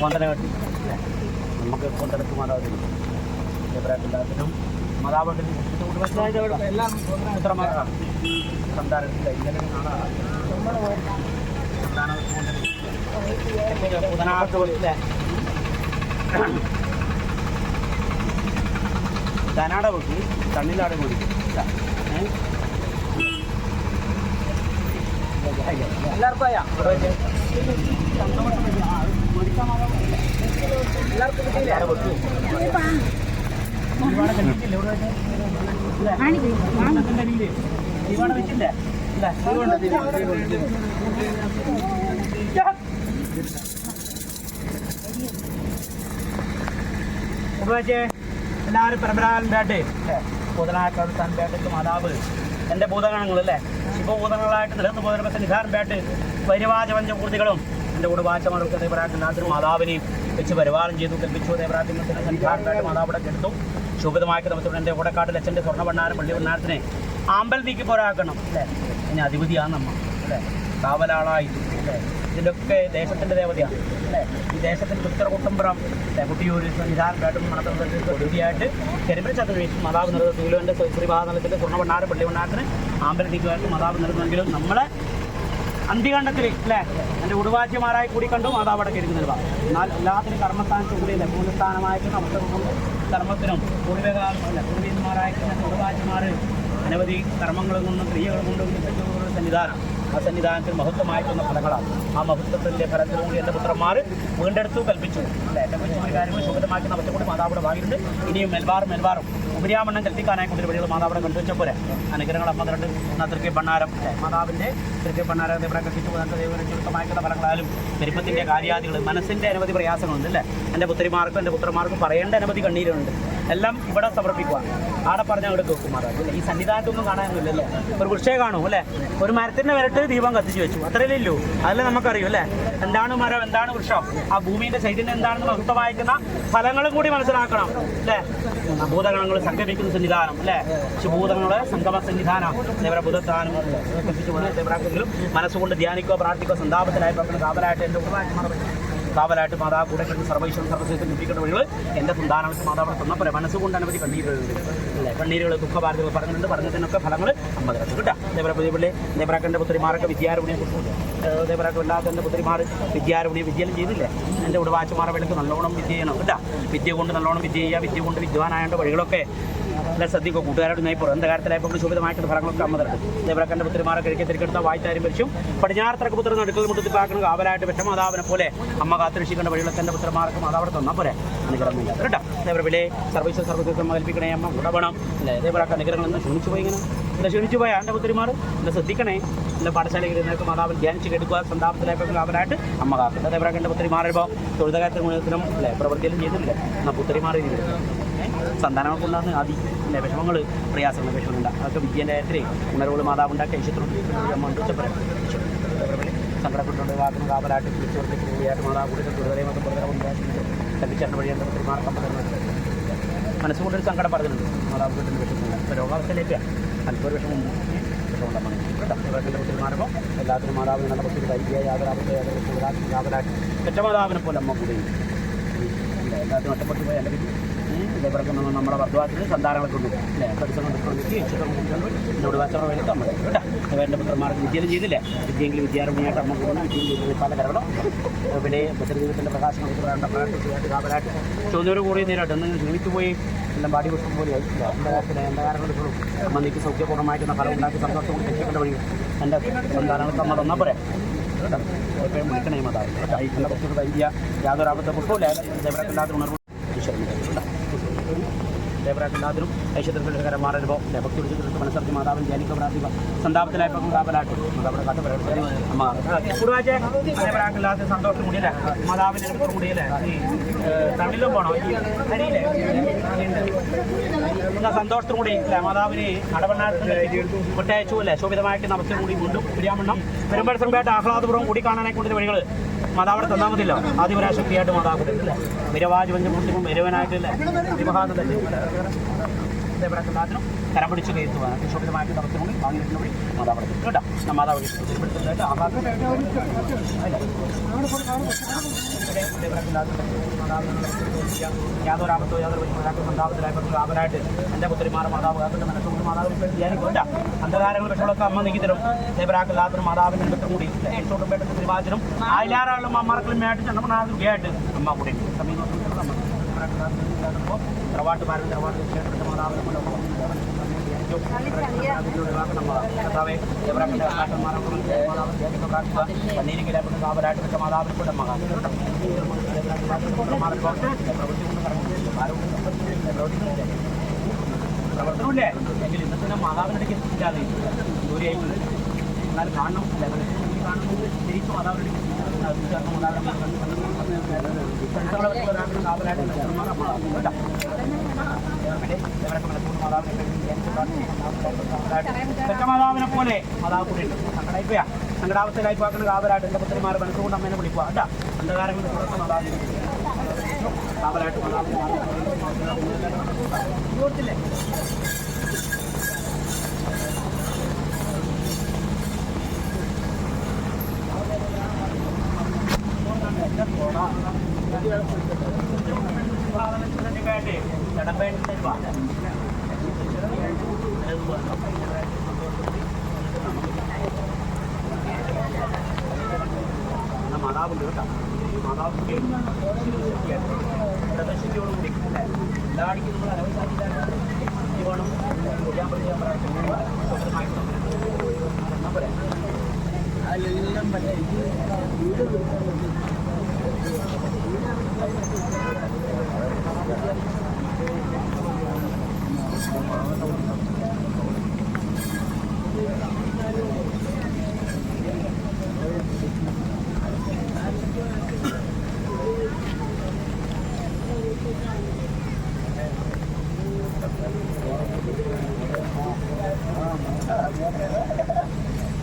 കൊന്തനകെട്ടി നമുക്ക് കൊന്തനത്ത് മാതാവിനും എല്ലാത്തിനും മാതാവിനും എല്ലാം എത്ര മാത്രമാണ് സന്താനത്തില്ല ഇന്നലെ ധനാട വെക്കി തണ്ണിലാട് കൂടി എല്ലാവർക്കും ആയാ എല്ലാവർക്കും കിട്ടിയില്ലേ എല്ലാവരും പരമ്പരാഗതമായിട്ട് ബാറ്റ് ഭൂതനാക്കാൻ ബാറ്റൊക്കെ മാതാവ്. എന്റെ ഭൂതഗണങ്ങൾ അല്ലേ ശിവഭൂതങ്ങളായിട്ട് നിലനിന്ന് പോകുന്ന സന്നിധാനം ബാറ്റ് പരിവാച പഞ്ചമൂർത്തികളും എന്റെ കുടുംബാച്ചമാർക്ക് ദേവരാജനാഥനും മാതാവിനെയും വെച്ച് പരിപാലനം ചെയ്തു കൽപ്പിച്ചു ദേവരാജനത്തിന് സന്നിധാനം ബാറ്റ് മാതാവിടെ കെടുത്തു. ശുഭിതമാക്കി നമുക്ക് എന്റെ കൂടക്കാട്ടിൽ അച്ഛന്റെ സ്വർണ പള്ളി ഭണ്ണാരത്തിനെ അമ്പലത്തേക്ക് പോരാക്കണം അല്ലേ? ഇനി അധിപതിയാണ് നമ്മൾ അല്ലേ? കാവലാളായി അല്ലേ? ഇതിലൊക്കെ ദേശത്തിന്റെ ദേവതയാണ് അല്ലേ? ഈ ദേശത്തിന്റെ ഉത്തരകുട്ടമ്പുറം അല്ലേ? കുട്ടിയൂർ സന്നിധാനം ബാറ്റും മണത്തതിയായിട്ട് കരിമ്പൽ ചതുർവേശം മാതാവ് തൂലുവന്റെ തൂലുവിന്റെ ശ്രീഭാഗത്തിന്റെ സ്വർണ ഭണ്ണാരം പള്ളി ഭണ്ണാരത്തിന് ആമ്പൽ നീക്കുമായിട്ട് മാതാവ് നിർത്തുമെങ്കിലും നമ്മളെ അന്തികണ്ഠത്തിൽ അല്ലേ? എന്റെ ഉടുവാജ്യമാരായി കൂടി കണ്ടു മാതാവടക്ക് ഇരിക്കുന്നില്ല എന്നാൽ എല്ലാത്തിനും കർമ്മസ്ഥാനത്ത് കൂടിയില്ല പൂർണസ്ഥാനമായിട്ട് നമുക്ക് കർമ്മത്തിനും പൂർവികാലം അല്ല പൂർവീന്മാരായിട്ട് ഉടുവാച്യമാർ അനവധി കർമ്മങ്ങൾ കൊണ്ടും ക്രിയകൾ കൊണ്ടും സന്നിധാനം. ആ സന്നിധാനത്തിൽ മഹത്വമായിട്ടുള്ള ഫലങ്ങളാണ്. ആ മഹത്വത്തിന്റെ ഫലത്തിൽ കൂടി എന്റെ പുത്രന്മാർ വീണ്ടെടുത്തു കൽപ്പിച്ചു. അല്ലേ? എന്റെ കൊച്ചു കാര്യങ്ങൾ ശുഭമാക്കി നമുക്ക് കൂടി മാതാവിടെ വാങ്ങിയിട്ടുണ്ട്. ഇനിയും മെൽവാറും മെൽവാറും. ഉപരിയാമണ്ണം കൽപ്പിക്കാനായി കൊണ്ടൊരു വഴികൾ മാതാവിടെ കണ്ടുവച്ചപ്പോലെ അനുഗ്രഹങ്ങൾ അമ്മ തരണ്ട് തൃക്കൈ അല്ലേ? മാതാവിന്റെ തൃക്കൈ പണ്ണാരം ഇവിടെ പോകുന്ന ദൈവം ചുരുക്കമായിട്ടുള്ള ഫലങ്ങളാലും പെരുപ്പത്തിന്റെ കാര്യാദികൾ മനസ്സിന്റെ അനവധി പ്രയാസങ്ങളുണ്ട് അല്ലേ? എന്റെ പുത്രിമാർക്കും എന്റെ പുത്രന്മാർക്കും പറയേണ്ട അനവധി കണ്ണീരുണ്ട് എല്ലാം ഇവിടെ സമർപ്പിക്കുക. ആടെ പറഞ്ഞാൽ അവിടെ കേൾക്കും. മാതാവ് അല്ലേ? ഈ സന്നിധാനത്തൊന്നും കാണാനൊന്നുമില്ലല്ലോ. ഒരു വൃക്ഷയെ കാണും അല്ലേ? ഒരു മരത്തിന്റെ വരട്ട് ദീപം കത്തിച്ചു വെച്ചു. അത്രയല്ലേ ഇല്ലൂ അതല്ലേ നമുക്കറിയും അല്ലേ? എന്താണ് മരം? എന്താണ് വൃക്ഷം? ആ ഭൂമിയുടെ ചൈതന്യം എന്താണെന്ന് മഹത്വമായിരിക്കുന്ന ഫലങ്ങളും കൂടി മനസ്സിലാക്കണം അല്ലേ? ഭൂതഗണങ്ങൾ സംഗമിക്കുന്ന സന്നിധാനം അല്ലേ? ശുഭൂതങ്ങളെ സംഗമ സന്നിധാനം. ദേവര ബുധസ്ഥാനം കൽപ്പിച്ചു പോകുന്ന ദേവരാക്കെങ്കിലും മനസ്സുകൊണ്ട് ധ്യാനിക്കോ പ്രാർത്ഥിക്കോ സന്താപത്തിലായി പ്രവർത്തനം കാവലായിട്ട് എന്റെ ഉപകാരമാണ് കാവലായിട്ട് മാതാവ് കൂടെ കിടന്ന് സർവൈശ്വരം സർവശേഷം ലഭിക്കുന്ന വഴികൾ എന്റെ സന്താനങ്ങൾക്ക് മാതാവ് തന്നപ്പോൾ മനസ്സുകൊണ്ട് അനവധി കണ്ണീരുകളുണ്ട് അല്ലേ? കണ്ണീരുകൾ ദുഃഖഭാരതികൾ പറഞ്ഞിട്ടുണ്ട്. പറഞ്ഞതിനൊക്കെ ഫലങ്ങൾ അമ്മ കിട്ടാം? കേട്ടോ ദേവര പുതിയപള്ളി ദേവരാക്കന്റെ പുത്രിമാരൊക്കെ വിദ്യാരൂണിയെ ദേവരാക്കം ഇല്ലാത്ത എന്റെ പുത്രിമാർ വിദ്യാരൂണിയെ വിദ്യയിലും ചെയ്തില്ലേ എന്റെ ഉടവാച്ചമാരുടെ വേണ്ടി നല്ലോണം വിദ്യ ചെയ്യണം. കേട്ടാ? വിദ്യ കൊണ്ട് നല്ലോണം വിദ്യ ചെയ്യുക വിദ്യ കൊണ്ട് വിദ്വാനായ വഴികളൊക്കെ അല്ല ശ്രദ്ധിക്കുക. കൂട്ടുകാരോട് നയിപ്പോൾ എന്ത് കാര്യത്തിലായപ്പോൾ ശോഭിതമായിട്ടുള്ള ഫലങ്ങളൊക്കെ അമ്മ തരട്ടെ കണ്ട പുത്രിമാരെ കഴിക്കുക തിരിക്കെടുത്ത വായ്ത്താരും പരിച്ചും പടിഞ്ഞാറത്തറക്ക് പുത്രം നടുക്കൽ മുട്ടത്തിൽ പാക്കണം കാവലായിട്ട് വിഷമാതാവിനെ പോലെ അമ്മ കാത്തുരക്ഷിക്കേണ്ട വഴികളൊക്കെ എന്റെ പുത്രന്മാർക്ക് മാതാവിടെ തന്നാൽ പോലെ അനുഗ്രഹമില്ല. കേട്ടോ? ദേവര വിലയെ സർവീസ് സർവീസ് കൽപ്പിക്കണേ അമ്മ. ഉടപണം അല്ലേ? ദേവരാക്ക അനുഗ്രഹങ്ങളെന്ന് ക്ഷണിച്ചു പോയി ഇങ്ങനെ? എന്താ ക്ഷണിച്ചു പോയാൽ എന്റെ പുത്രിമാർ എന്നെ ശ്രദ്ധിക്കണേ? എന്റെ പാഠശാലയിൽ ഇരുന്നേക്ക് മാതാവിൽ ധ്യാനിച്ച് കേൾക്കുക സന്താപത്തിലായപ്പോൾ അവരായിട്ട് അമ്മ എന്റെ പുത്രിമാരുമ്പോൾ തൊഴുതകാലത്തിന് മുഴുവനും അല്ലേ? പ്രവൃത്തിയിലും ചെയ്യുന്നില്ല എന്നാൽ പുത്രിമാർ സന്താനങ്ങൾക്കുണ്ടാകുന്ന ആദി. അല്ലേ വിഷമങ്ങൾ പ്രയാസങ്ങൾ വിഷമമുണ്ട് അതൊക്കെ വിദ്യേന്റെ കാര്യത്തിൽ ഉണർവുകൾ മാതാവ് ഉണ്ടാക്കി ഐശ്വത്രം അമ്മ ഉച്ചപ്പരം സങ്കടപ്പെട്ടുകൊണ്ട് വാക്കുന്ന കാവലായിട്ട് വിളിച്ചുകൊണ്ട് കൂടിയായിട്ട് മാതാവ് കൂടി കൂടുതലേ മൊത്തം കൂടുതലും കല്ലിച്ചേട്ട വഴിയാണ് പെരുമാറക്കം മനസ്സുകൊണ്ടൊരു സങ്കടം പറഞ്ഞിട്ടുണ്ട് മാതാവ് കിട്ടുന്ന വിഷമമില്ല രോഗാവസ്ഥയിലേക്ക് അല്പൊരു വിഷമമുണ്ട് വിഷമമുണ്ടാണ് കേട്ടോ ഇവരുടെ പെരുമാറുമ്പോൾ എല്ലാത്തിനും മാതാവിന് നല്ല ഒത്തിരി വൈദ്യ യാതൊരാപത്തെ യാതൊരു കാവലാക്കി പെറ്റ മാതാവിനെ പോലെ അമ്മ കൂടി എല്ലാത്തിനും ഒറ്റപ്പെട്ടു പോയി എന്റെ പറഞ്ഞു നമ്മൾ നമ്മുടെ വർദ്ധവാസത്തിൽ സന്താനങ്ങളൊക്കെ ഉണ്ട്. അല്ലേ? പ്രതിസന്ധി എന്നോട് വച്ചവർ വേണ്ടി നമ്മൾ കേട്ടോ? എന്റെ പുത്രന്മാർക്ക് വിദ്യയിലും ചെയ്തില്ലേ വിദ്യയെങ്കിലും വിദ്യാരംഭമായിട്ട് അമ്മ പോകുന്നു. വിദ്യയും ചെയ്ത് പല കരകടം ഇവിടെ ബുദ്ധജീവിതത്തിന്റെ പ്രകാശനം കാവലായിട്ട് ചോദ്യം കൂടി നേരിട്ട് എന്തെങ്കിലും ജീവിച്ചു പോയി എല്ലാം പാടി പുഷ്പം പോലെ ആയിട്ടില്ല എന്റെ കാര്യത്തിൽ എന്റെ കാര്യങ്ങൾ ഇപ്പോഴും? സൗഖ്യപൂർണമായിട്ടുള്ള ഫലം ഉണ്ടാക്കി സന്തോഷം കൊണ്ട് രക്ഷിക്കേണ്ട വഴി എന്റെ സന്താനങ്ങൾക്ക് അമ്മ തന്നാൽ പോരെ. കേട്ടോ? എപ്പോഴും വിളിക്കണേ മാതാവ് കേട്ടോ? വൈദ്യ യാതൊരു അബദ്ധ പുഷ്പമില്ല ഉണർവ്. ഈശ്വരൻ ദേവരാക്കെല്ലാത്തിനും ഐശ്വര്യത്തിന്റെ മാറുമ്പോൾ ഭക്തി വിളിച്ചിട്ട് മനസ്സിലാക്കി മാതാവിൻ ജാനിക്ക പ്രാർത്ഥിക്കുക. സന്താപത്തിലായി കാവലാട്ട് മാതാവിടെ കാട്ട് പറയട്ടെ അമ്മ. കുടുവാച്ചേ ദേവരാക്കെല്ലാത്ത സന്തോഷം കൂടിയല്ലേ മാതാവിന്റെ കൂടിയല്ലേ ഈ തണ്ണിലും പോകണം ഈ അരിയില്ലേ സന്തോഷത്തോടു കൂടി മാതാവിനെ നടവണ്ണാരത്തിന് ഒറ്റയച്ചു അല്ലേ? ശോഭിതമായിട്ട് നമസ്കാരം കൂടി വീണ്ടും പിരിയാമണ്ണം പെരുമ്പഴസംഘമായിട്ട് ആഹ്ലാദപൂർവം കൂടി കാണാനായി കൊണ്ടിരുന്ന വഴികൾ മാതാവിടെ തന്നാൽ മതിയല്ലോ. ആദിപരാശക്തിയായിട്ട് മാതാവ്. കൂടി മിരവാജ് വിരവാജ് മിരവനായിട്ടില്ലേ വിരവനായിട്ടില്ലേ വിവാഹത്തിലല്ലേ ദേവരാക്കല്ലാത്തിനും കരം പിടിച്ച് കയറ്റുവാണ്. ശോഭിതമായിട്ട് നമസ്കാരം കൂടി വാങ്ങിയിട്ടുണ്ട് വഴി മാതാവിടെ കേട്ടോ. ഞാൻ മാതാവ് തിരുപ്പെടുത്തുന്നതായിട്ട് യാതൊരു ആപത്തോ യാതൊരു ആപരായിട്ട് എന്റെ പുത്രിമാരെ മാതാവ് കാത്തിട്ട് മനസ്സുകൊണ്ട് മാതാവ് ധ്യാനിക്കില്ല അന്ധകാരങ്ങൾ വിഷങ്ങളൊക്കെ അമ്മ നീക്കിത്തരും ദേവരാക്കല്ലാത്തിനും മാതാവിന്റെ അടുത്തും കൂടി. ഏറ്റവും പേട്ട തിരുവാചനും ആയിലാറാളും അമ്മറക്കളും ആയിട്ട് ചന്ദ്രമനാഥുകയായിട്ട് അമ്മ. കൂടി സമീപം തറവാട്ട് പാരം തറവാട്ട് ക്ഷേത്രത്തിൽ മാതാവിനെ പ്രവർത്തനമില്ലേ. എങ്കിൽ ഇന്നത്തെ മാതാവിനിടയ്ക്ക് എത്തിക്കാതെ ദൂരെയായി എന്നാൽ കാണണം കാണുന്നത് തിരിച്ചു മാതാവിനിടയ്ക്ക് മാതാവിനെ പോലെ മാതാവ് കൂടെ സങ്കടായിപ്പോയാ സങ്കടാവസ്ഥയിലായിപ്പാക്കുന്ന കാവലായിട്ട് എന്റെ പുത്രിമാരെ മനസ്സുകൊണ്ട് അമ്മേനെ വിളിക്കുക. കേട്ടാ? അന്ധകാരങ്ങൾ മാതാവിനെ കാവലായിട്ട് മാതാവിനെ കൊടുത്തില്ലേ മാതാവുണ്ട് കേട്ടോ മാതാവ് പ്രദർശിക്കോടുകൂടി എല്ലാടിക്കും നമ്മൾ അനവസാധിക്കാനാണ് വേണം ചെയ്യാൻ പറ്റിയ അതെല്ലാം പറ്റേ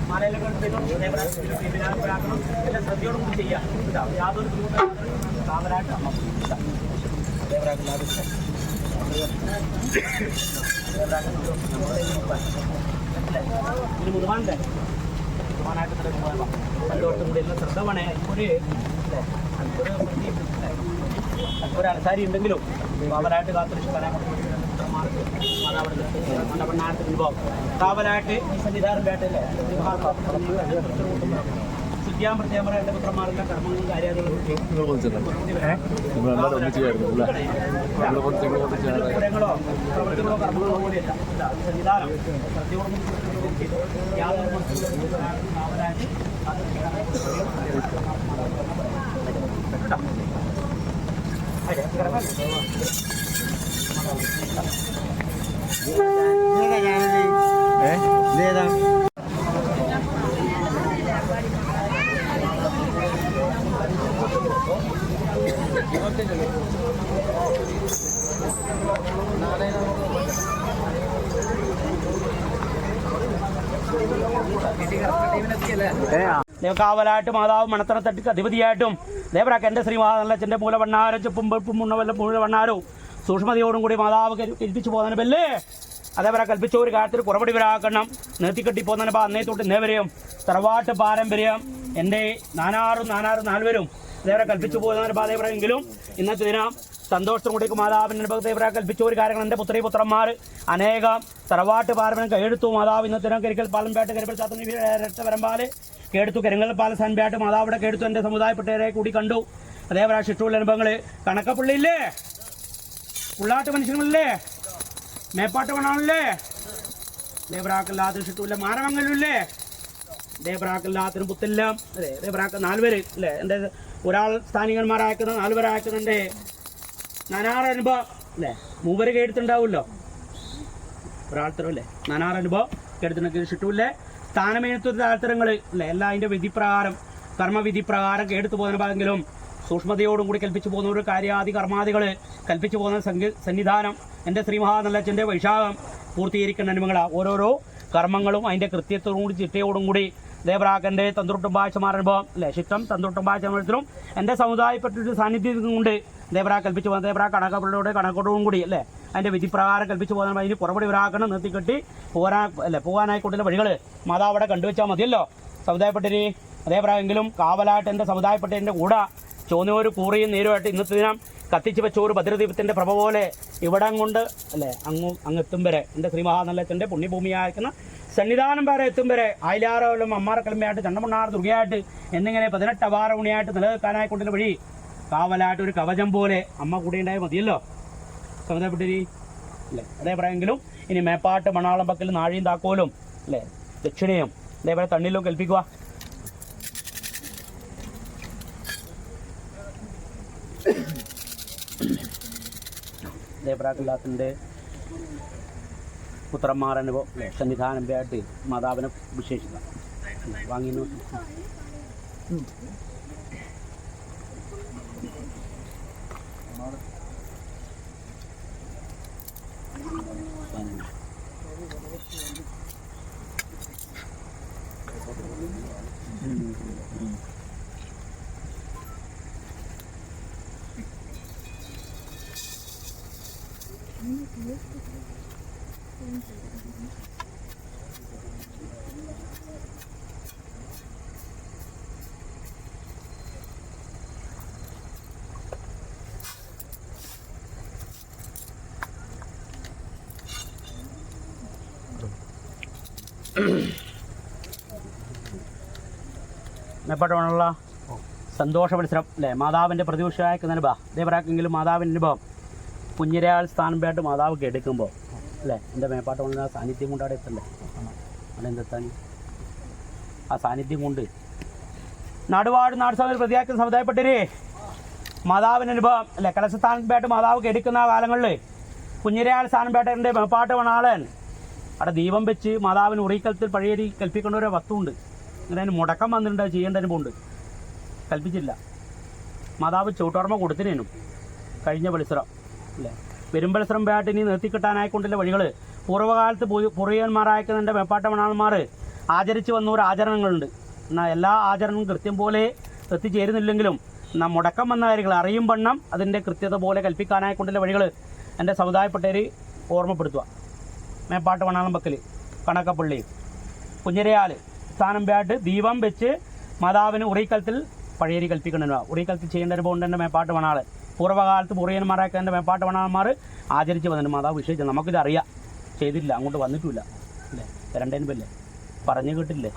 മലയിലൊക്കെ എല്ലാം ശ്രദ്ധയോടും കൂടി ചെയ്യാം കേട്ടോ യാതൊരു ബുദ്ധിമുട്ടും താമരായിട്ട് അമ്മ കേട്ടോ മുതുവാനായിട്ട് തന്നെ മുതുവാൻ പണ്ടോട്ടും കൂടി എല്ലാം ശ്രദ്ധ വേണേ. ഒരു ഒരു അലസാരി ഉണ്ടെങ്കിലും അവരായിട്ട് കാത്തുരക്ഷിക്കാനാ കാവലായിട്ട് ഈ സന്നിധാനം വേട്ടല്ലേ പുത്രന്മാരെല്ലാം കർമ്മങ്ങളും കാര്യങ്ങളും അല്ലേ? നമ്മൾ കൊണ്ട് ഏ പൂരങ്ങളോ പ്രവൃത്തികളോ കർമ്മങ്ങളോ കൂടിയല്ല ഇതാ, ഈ സന്നിധാനം സത്യവും യാതൊരു മനുഷ്യനും കാവലായിട്ട് കേട്ടോ അതെ കിടക്കാൻ കാവലായിട്ട് മാതാവ് മണത്തണത്തട്ടിക്ക് അധിപതിയായിട്ടും ദേവരാക്ക് എന്റെ ശ്രീമാതല്ലച്ചന്റെ മൂലവണ്ണാരം ചെപ്പും വെപ്പും മുണ്ണവല്ല മൂലവണ്ണാരോ സൂക്ഷ്മതയോടും കൂടി മാതാവ് കൽപ്പിച്ചു പോകുന്നതിന് ബല്ലേ. അതേപോലെ കൽപ്പിച്ച ഒരു കാര്യത്തിൽ കുറവടി വരാക്കണം. നിർത്തിക്കെട്ടി പോകുന്നതിന് ബാ അന്നേ തൊട്ട് ഇന്നേവരെയും തറവാട്ട് പാരമ്പര്യം എന്റെ നാനാറും നാനാറും നാലുപേരും അതേപോലെ കൽപ്പിച്ചു പോകുന്നതിന് അതേപോലെ എങ്കിലും ഇന്നത്തെ ദിനം സന്തോഷത്തോടു കൂടി മാതാവിന്റെ അനുഭവത്തെ കൽപ്പിച്ച ഒരു കാര്യങ്ങൾ എന്റെ പുത്രി പുത്രന്മാർ അനേകം തറവാട്ട് പാർവനം കൈയെടുത്തു. മാതാവ് ഇന്നത്തെ ദിനം കരിക്കൽ പാലംപേട്ട് കരിപ്പൽ ചാത്തനി രക്തപരമ്പാൽ കേടുത്തു കരിങ്ങൽ പാല സൻപേട്ട് മാതാവിടെ കേടുത്തു എന്റെ സമുദായപ്പെട്ടവരെ കൂടി കണ്ടു. അതേപോലെ ശിഷ്ടമുള്ള അനുഭവങ്ങൾ കണക്കപ്പള്ളിയില്ലേ? ഉള്ളാട്ട് മനുഷ്യങ്ങളില്ലേ മേപ്പാട്ട് വേണമല്ലേ ദേവറാക്കല്ലാത്ത ശിഷ്ടമില്ല മാനവങ്ങളില്ലേ? ദേവറാക്കല്ലാത്തിനും പുത്തില്ല അതെ ദേവറാക്ക നാലുപേര് അല്ലേ? എന്റെ ഒരാൾ സ്ഥാനികന്മാരാക്കുന്ന നാലുപേരാക്കുന്നുണ്ട് നാനാറ് അനുഭവം അല്ലേ? മൂവര് കേട്ടിട്ടുണ്ടാവുമല്ലോ? ഒരാൾത്തരം അല്ലേ? നാനാറ് അനുഭവം കേടുത്തുണ്ടെങ്കിൽ ശിഷ്ടമില്ലേ സ്ഥാനമേനത്വ താഴ്ത്തരങ്ങൾ അല്ലേ? എല്ലാം അതിന്റെ വിധിപ്രകാരം കർമ്മവിധി പ്രകാരം കേടുത്തു പോകുന്ന ഭാഗങ്ങളും സൂക്ഷ്മതയോടും കൂടി കൽപ്പിച്ചു പോകുന്ന ഒരു കാര്യാദി കർമാദികൾ കൽപ്പിച്ചു പോകുന്ന സംഗി സന്നിധാനം എന്റെ ശ്രീ മഹാനല്ലച്ചന്റെ വൈശാഖം പൂർത്തീകരിക്കുന്ന അനുമകളാണ് ഓരോരോ കർമ്മങ്ങളും അതിന്റെ കൃത്യത്തോടും കൂടി ചിട്ടയോടും കൂടി ദേവരാഗന്റെ തന്ത്രുട്ടുംബാഴ്ചമാരനുഭവം അല്ലേ? ശിഷ്ടം തന്ത്രുട്ടുമ്പാഴ്ചമത്തിലും എന്റെ സമുദായപ്പെട്ടൊരു സാന്നിധ്യത്തിൽ കൊണ്ട് ദേവരാ കൽപ്പിച്ചു പോകുന്ന ദേവരാ കണക്കപ്പിള്ളയുടെ കണക്കോടും കൂടി അല്ലേ? അതിന്റെ വിധിപ്രകാരം കൽപ്പിച്ചു പോകുന്ന അതിന് പുറപടി ഒരാക്കണം നിർത്തിക്കെട്ടി പോരാ അല്ലേ പോകാനായിക്കൊണ്ടുള്ള വഴികൾ മാതാവ് അവിടെ കണ്ടുവച്ചാൽ മതിയല്ലോ. സമുദായപ്പെട്ടിരി അതേപ്രായെങ്കിലും കാവലായിട്ട് എന്റെ സമുദായപ്പെട്ടതിന്റെ കൂടെ ചോന്നൂര് കൂറിയും നേരുമായിട്ട് ഇന്നത്തെ ദിനം കത്തിച്ച് വെച്ച ഒരു ഭദ്രദീപത്തിന്റെ പ്രഭ പോലെ ഇവിടം കൊണ്ട് അല്ലേ അങ്ങ് അങ്ങ് എത്തും വരെ. എന്റെ ശ്രീ മഹാനല്ലത്തിന്റെ പുണ്യഭൂമിയായിരിക്കുന്ന സന്നിധാനം വരെ എത്തും വരെ. ആയിലാറോലും അമ്മാറക്കളിമയായിട്ട് ചണ്ടമണ്ണാർ ദുർഗയായിട്ട് എന്നിങ്ങനെ പതിനെട്ട് അവാറ ഉണിയായിട്ട് നിലനിൽക്കാനായിക്കൊണ്ടുള്ള വഴി കാവലായിട്ട് ഒരു കവചം പോലെ അമ്മ കൂടെ ഉണ്ടായാൽ മതിയല്ലോ. സമുദായപ്പെട്ടിരി അല്ലേ? അതേപോലെങ്കിലും ഇനി മേപ്പാട്ട് മണാളം പക്കൽ നാഴിയും താക്കോലും അല്ലേ? ദക്ഷിണയും. അതേപോലെ തണ്ണിലും കൽപ്പിക്കുക ദേവരാക്കില്ലാത്തിന്റെ പുത്രന്മാരനുഭവം അല്ലേ? സന്നിധാനം ആയിട്ട് മാതാവിനെ വിശേഷിക്കാം വാങ്ങി നോക്കി മേപ്പാട്ടമുള്ള സന്തോഷ മത്സരം അല്ലേ? മാതാവിന്റെ പ്രതിപക്ഷമായിരിക്കുന്ന അനുഭവം. അതേപോലെങ്കിലും മാതാവിന്റെ അനുഭവം. കുഞ്ഞിരയാൾ സ്ഥാനമായിട്ട് മാതാവ് എടുക്കുമ്പോൾ അല്ലേ? എന്റെ മേപ്പാട്ടമുള്ള സാന്നിധ്യം കൊണ്ട് അവിടെ എത്തല്ലേ അവിടെ എന്തെത്താൻ ആ സാന്നിധ്യം കൊണ്ട്. നടുവാട് നാട് സഭയിൽ പ്രതിയാക്കുന്ന സമുദായപ്പെട്ടരേ മാതാവിന്റെ അനുഭവം അല്ലേ? കലശസ്ഥാനമായിട്ട് മാതാവ് എടുക്കുന്ന ആ കാലങ്ങളിൽ കുഞ്ഞിരയാൾ സ്ഥാനപേട്ടന്റെ മേപ്പാട്ട് വണാളൻ അവിടെ ദീപം വെച്ച് മാതാവിന് ഉറിക്കലത്തിൽ പഴയരി കൽപ്പിക്കേണ്ട ഒരു വസ്തുണ്ട് അങ്ങനെ അതിന് മുടക്കം വന്നിട്ടുണ്ട് അത് ചെയ്യേണ്ട അനുഭവമുണ്ട് കൽപ്പിച്ചില്ല. മാതാവ് ചൂട്ടോർമ്മ കൊടുത്തിനേനും. കഴിഞ്ഞ വെളിസരം അല്ലേ? പെരുമ്പളിസരം ഇനി നിർത്തിക്കിട്ടാനായിക്കൊണ്ടുള്ള വഴികൾ പൂർവകാലത്ത് പുറിയന്മാരായക്കുന്നതിന്റെ വെപ്പാട്ട മണാളന്മാർ ആചരിച്ചു വന്ന ഒരു ആചരണങ്ങളുണ്ട്. എന്നാൽ എല്ലാ ആചരണവും കൃത്യം പോലെ എത്തിച്ചേരുന്നില്ലെങ്കിലും എന്നാൽ മുടക്കം വന്ന കാര്യങ്ങൾ അറിയും വണ്ണം അതിന്റെ കൃത്യത പോലെ കൽപ്പിക്കാനായിക്കൊണ്ടുള്ള വഴികൾ എന്റെ സമുദായപ്പെട്ടവർ ഓർമ്മപ്പെടുത്തുക. മേപ്പാട്ട് വണ്ണാളം പക്കൽ കണക്കപ്പള്ളി. കുഞ്ഞിരയാൽ സ്ഥാനം ബാട്ട് ദീപം വെച്ച് മാതാവിന് ഉറിക്കലത്തിൽ പഴയരി കൽപ്പിക്കണമെന്ന് ഉറിക്കലത്തിൽ ചെയ്യേണ്ട അനുഭവം ഉണ്ട് എന്റെ മേപ്പാട്ട് വണാൾ പൂർവകാലത്ത് പൂർവന്മാരൊക്കെ എന്റെ മേപ്പാട്ട് വണാളന്മാർ ആചരിച്ച് വന്നിട്ട് മാതാവ് വിഷയിച്ചു നമുക്കിത് അറിയാം ചെയ്തില്ല. അങ്ങോട്ട് വന്നിട്ടില്ല അല്ലേ രണ്ടേനും പല്ലേ പറഞ്ഞു കേട്ടില്ലേ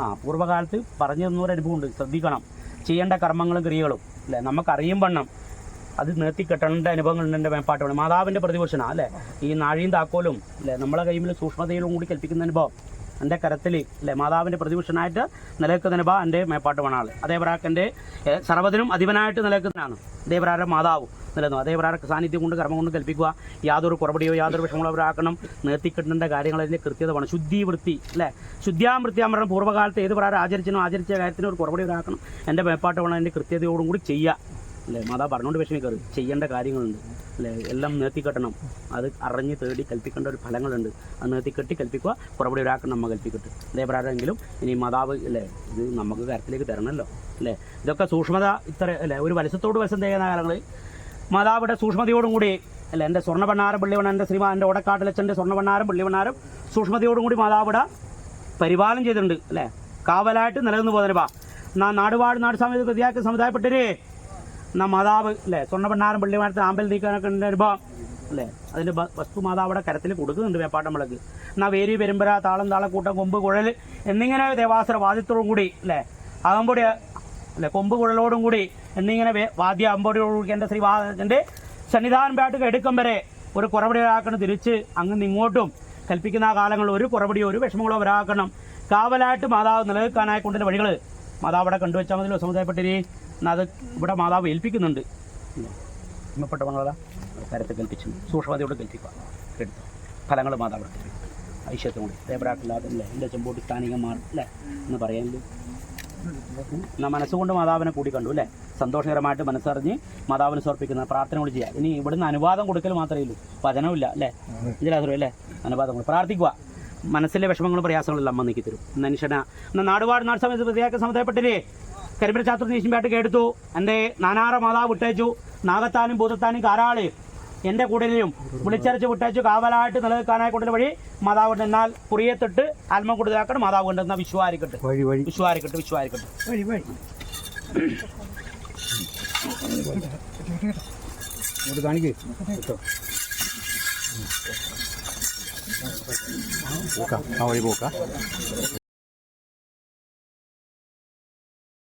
ആ പൂർവകാലത്ത് പറഞ്ഞു തന്നൊരു അനുഭവമുണ്ട്. ശ്രദ്ധിക്കണം. ചെയ്യേണ്ട കർമ്മങ്ങളും ക്രിയകളും. അല്ലേ നമുക്കറിയും വണ്ണം. അത് നിർത്തി കെട്ടേണ്ട അനുഭവങ്ങളുണ്ട് എന്റെ മേപ്പാട്ട് മാതാവിന്റെ പ്രതിപക്ഷന അല്ലേ? ഈ നാഴിയും താക്കോലും അല്ലേ? നമ്മളെ കയ്യിൽ സൂക്ഷ്മതയിലും കൂടി കൽപ്പിക്കുന്ന അനുഭവം. എന്റെ കരത്തിൽ അല്ലേ? മാതാവിന്റെ പ്രതിപക്ഷനായിട്ട് നിലനിൽക്കുന്ന അനുഭവം എന്റെ മേപ്പാട്ട് വേണാൾ അതേപ്രാക്ക് എന്റെ സർവതിനും അധിപനായിട്ട് നിലനിൽക്കുന്നതാണ്. അതേപ്രാരം മാതാവും നിലനിന്നു. അതേപ്രാര സാന്നിധ്യം കൊണ്ട് കർമ്മം കൊണ്ട് കൽപ്പിക്കുക യാതൊരു കുറവടിയോ യാതൊരു വിഷമങ്ങളോ അവരാക്കണം നിർത്തിക്കിട്ടേണ്ട കാര്യങ്ങൾ അതിന്റെ കൃത്യത വേണം ശുദ്ധി വൃത്തി അല്ലേ? ശുദ്ധ്യാമൃത്യാമരണം പൂർവകാലത്ത് ഏത് പ്രാരം ആചരിച്ചനോ ആചരിച്ച കാര്യത്തിന് ഒരു കുറവടി ഒരാക്കണം എന്റെ മേപ്പാട്ട് വേണം അതിന്റെ കൃത്യതയോടും കൂടി ചെയ്യുക. അല്ലേ? മാതാ പറഞ്ഞുകൊണ്ട് വിഷമിക്കരുത് ചെയ്യേണ്ട കാര്യങ്ങളുണ്ട്. അല്ലേ? എല്ലാം നേർത്തിക്കെട്ടണം. അത് അറിഞ്ഞ് തേടി കൽപ്പിക്കേണ്ട ഒരു ഫലങ്ങളുണ്ട്. അത് നേർത്തിക്കെട്ടി കൽപ്പിക്കുക പുറപടി ഒരാൾക്ക് നമ്മൾ കൽപ്പിക്കട്ടെ. അതേപ്രകാരമെങ്കിലും ഇനി മാതാവ് അല്ലേ? ഇത് നമുക്ക് കരത്തിലേക്ക് തരണമല്ലോ അല്ലേ? ഇതൊക്കെ സൂക്ഷ്മത ഇത്ര അല്ലേ? ഒരു വലസത്തോട് വലസം ചെയ്യുന്ന കാലങ്ങളിൽ മാതാവിടെ സൂക്ഷ്മതയോടും കൂടി അല്ലേ? എന്റെ സ്വർണ പള്ളിവണ്ണ എന്റെ ശ്രീമാ എന്റെ ഓടക്കാട്ടിലച്ഛന്റെ സ്വർണ പള്ളിവണ്ണാരം സൂക്ഷ്മതയോടും കൂടി മാതാവിടെ പരിപാലനം ചെയ്തിട്ടുണ്ട്. അല്ലേ? കാവലായിട്ട് നിലനിന്ന് പോകുന്നതിന് നാ നാടുപാട് നാട് സമയത്ത് പ്രതിയാക്കി സമുദായപ്പെട്ടരേ മാതാവ് അല്ലേ? സ്വർണ പള്ളിമാരത്തെ ആമ്പൽ നീക്കാനൊക്കെ ഉണ്ട് അനുഭവം അല്ലേ? അതിന്റെ വസ്തു മാതാവ് അവിടെ കരത്തിൽ കൊടുക്കുന്നുണ്ട് വിളക്ക്. എന്നാൽ വേരി പെരുമ്പര താളം താളക്കൂട്ടം കൊമ്പ് കുഴൽ എന്നിങ്ങനെ ദേവാസുര വാദ്യത്തോടും കൂടി അല്ലേ? അകമ്പൊടി അല്ലെ? കൊമ്പ് കുഴലോടും കൂടി എന്നിങ്ങനെ വാദ്യ അമ്പൊടിയോടുകൂടി എന്റെ ശ്രീവാദത്തിന്റെ സന്നിധാനം പാട്ടൊക്കെ എടുക്കും വരെ ഒരു കുറവടിയാക്കണം തിരിച്ച് അങ്ങ് ഇങ്ങോട്ടും കൽപ്പിക്കുന്ന ആ കാലങ്ങളിൽ ഒരു കുറവടിയോ ഒരു വിഷമങ്ങളോ വരാക്കണം. കാവലായിട്ട് മാതാവ് നിലനിൽക്കാനായി കൊണ്ടുള്ള വഴികൾ മാതാവ് അവിടെ കണ്ടുവച്ചാൽ മതിയല്ലോ സമുദായപ്പെട്ടിരി. അത് ഇവിടെ മാതാവ് ഏൽപ്പിക്കുന്നുണ്ട്. ഹിമപ്പെട്ട മാതാവ് കരത്തെ കൽപ്പിച്ചു സൂക്ഷ്മതയോട് കൽപ്പിക്കുക എടുത്തു. ഫലങ്ങൾ മാതാവ് ഐശ്വര്യത്തോടെ ദേവരാട്ടില്ലാതെ അല്ലേ? എന്റെ ചെമ്പോട്ടി സ്ഥാനികന്മാർ അല്ലേ? എന്ന് പറയാനില്ല മനസ്സുകൊണ്ട് മാതാവിനെ കൂടി കണ്ടു അല്ലേ? സന്തോഷകരമായിട്ട് മനസ്സറിഞ്ഞ് മാതാവിന് സമർപ്പിക്കുന്ന പ്രാർത്ഥന കൂടി ചെയ്യുക. ഇനി ഇവിടുന്ന് അനുവാദം കൊടുക്കൽ മാത്രമേ ഉള്ളൂ. വചനമില്ല അല്ലേ? ഇതിലാത്രേ അല്ലേ? അനുവാദം പ്രാർത്ഥിക്കുക. മനസ്സിലെ വിഷമങ്ങളും പ്രയാസങ്ങളും അമ്മ നീക്കി തരും നനുഷന നാടുപാട് നാട് സമയത്ത് പ്രതിയാക്ക സമയപ്പെട്ടില്ലേ കരിമ്പര ശാസ്ത്ര നീശുമ്പാട്ട് കേടുത്തു എന്റെ നാനാറ മാതാവ് വിട്ടയച്ചു. നാഗത്താനും ഭൂതത്താനും കാരാൾ. എന്റെ കൂടലിലും വിളിച്ചരച്ച് വിട്ടയച്ചു. കാവലായിട്ട് നിലനിൽക്കാനായി കൂടുതൽ വഴി മാതാവ് കൊണ്ട് എന്നാൽ കുറിയത്തിട്ട് ആത്മ കൂടുതലാക്കണം മാതാവ് കൊണ്ട് വിശ്വാരിക്കട്ടെ. വിശ്വാരിക്കട്ട് വിശ്വാരിക്കട്ട്. വിശ്വാരിക്കട്ടെ ഇങ്ങോട്ട് കാണിക്കേ. പോക്കാം. ആ വഴി പോക്കാം.